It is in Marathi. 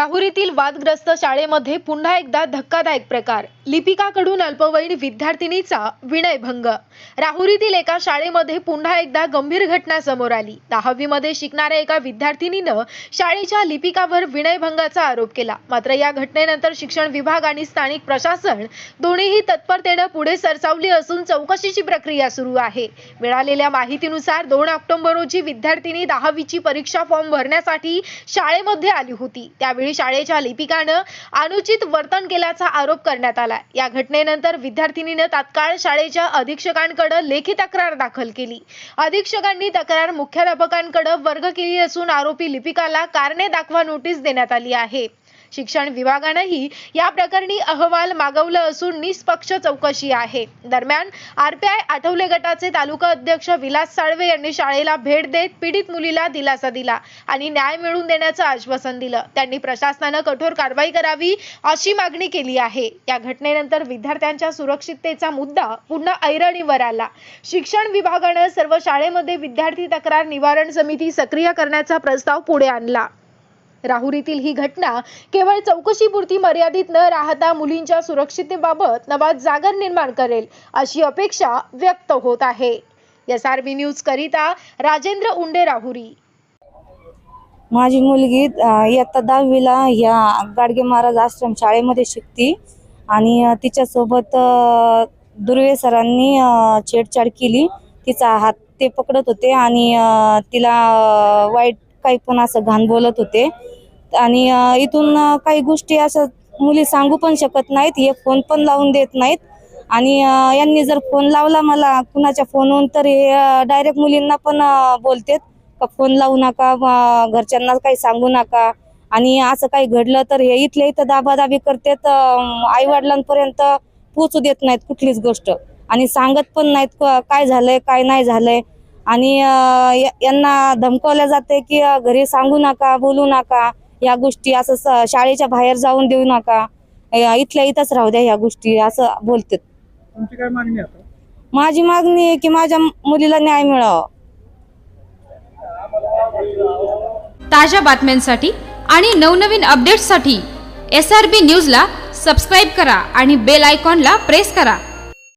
राहुरीतील वादग्रस्त शाळेमध्ये पुन्हा एकदा धक्कादायक प्रकार. लिपिकाकडून अल्पवयीन विद्यार्थिनीचा विनयभंग. राहुरीतील एका शाळेमध्ये पुन्हा एकदा गंभीर घटना समोर आली. दहावीमध्ये शिकणाऱ्या एका विद्यार्थिनीनं शाळेच्या लिपिकावर विनयभंगाचा आरोप केला. मात्र या घटनेनंतर शिक्षण विभाग आणि स्थानिक प्रशासन दोन्हीही तत्परतेनं पुढे सरसावली असून चौकशीची प्रक्रिया सुरू आहे. मिळालेल्या माहितीनुसार दोन ऑक्टोबर रोजी विद्यार्थिनी दहावीची परीक्षा फॉर्म भरण्यासाठी शाळेमध्ये आली होती. त्यावेळी शाळेच्या लिपिकानं अनुचित वर्तन केल्याचा आरोप करण्यात आला या घटनेनंतर विद्यार्थिनीनं तात्काळ शाळेच्या अधीक्षकांकडे लेखी तक्रार दाखल केली. अधीक्षकांनी तक्रार मुख्याध्यापकांकडे वर्ग केली असून आरोपी लिपिकाला कारणे दाखवा नोटीस देण्यात आली आहे. शिक्षण विभागानंही या प्रकरणी अहवाल मागवलं असून निष्पक्ष चौकशी आहे. दरम्यान आरपीआय आठवले गटाचे तालुका अध्यक्ष विलास साळवे यांनी शाळेला भेट देत पीडित मुलीला दिलासा दिला आणि न्याय मिळवून देण्याचं आश्वासन दिलं. त्यांनी प्रशासनानं कठोर कारवाई करावी अशी मागणी केली आहे. या घटनेनंतर विद्यार्थ्यांच्या सुरक्षिततेचा मुद्दा पुन्हा ऐरणीवर आला. शिक्षण विभागानं सर्व शाळेमध्ये विद्यार्थी तक्रार निवारण समिती सक्रिय करण्याचा प्रस्ताव पुढे आणला. राहुरीतील ही घटना केवळ चौकशीपुरती मर्यादित न राहता मुलींच्या सुरक्षिततेबाबत नवा जागर निर्माण करेल अशी अपेक्षा व्यक्त होत आहे. एस आर बी न्यूज करिता राजेंद्र उंडे राहुरी. माझी मुलगी इयत्ता दहावीला या गाडगे महाराज आश्रम शाळेमध्ये शिकती आणि तिच्यासोबत दुर्वे सरांनी छेडछाड केली. तिचा हात ते पकडत होते आणि तिला वाईट काही पण असं घाण बोलत होते. आणि इथून काही गोष्टी असं मुली सांगू पण शकत नाहीत. हे फोन पण लावून देत नाहीत. आणि यांनी जर फोन लावला मला कुणाच्या फोनवरून तर हे डायरेक्ट मुलींना पण बोलतेत का फोन लावू नका घरच्यांना काही सांगू नका. आणि असं काही घडलं तर हे इथल्या इथं दाबादाबी करतेत आई वडिलांपर्यंत पोचू देत नाहीत कुठलीच गोष्ट. आणि सांगत पण नाहीत काय झालंय काय नाही झालंय. आणि या- यांना धमकावलं जाते की घरी सांगू नका बोलू नका या गोष्टी असं शाळेच्या बाहेर जाऊन देऊ नका. इथल्या इथंच राहू द्या ह्या गोष्टी असं बोलतात. तुमची काय मागणी आहे आता? माझी मागणी आहे की माझ्या मुलीला न्याय मिळावा. ताज्या बातम्यांसाठी आणि नवनवीन अपडेट्ससाठी एस आर बी न्यूजला सबस्क्राईब करा आणि बेल आयकॉनला प्रेस करा.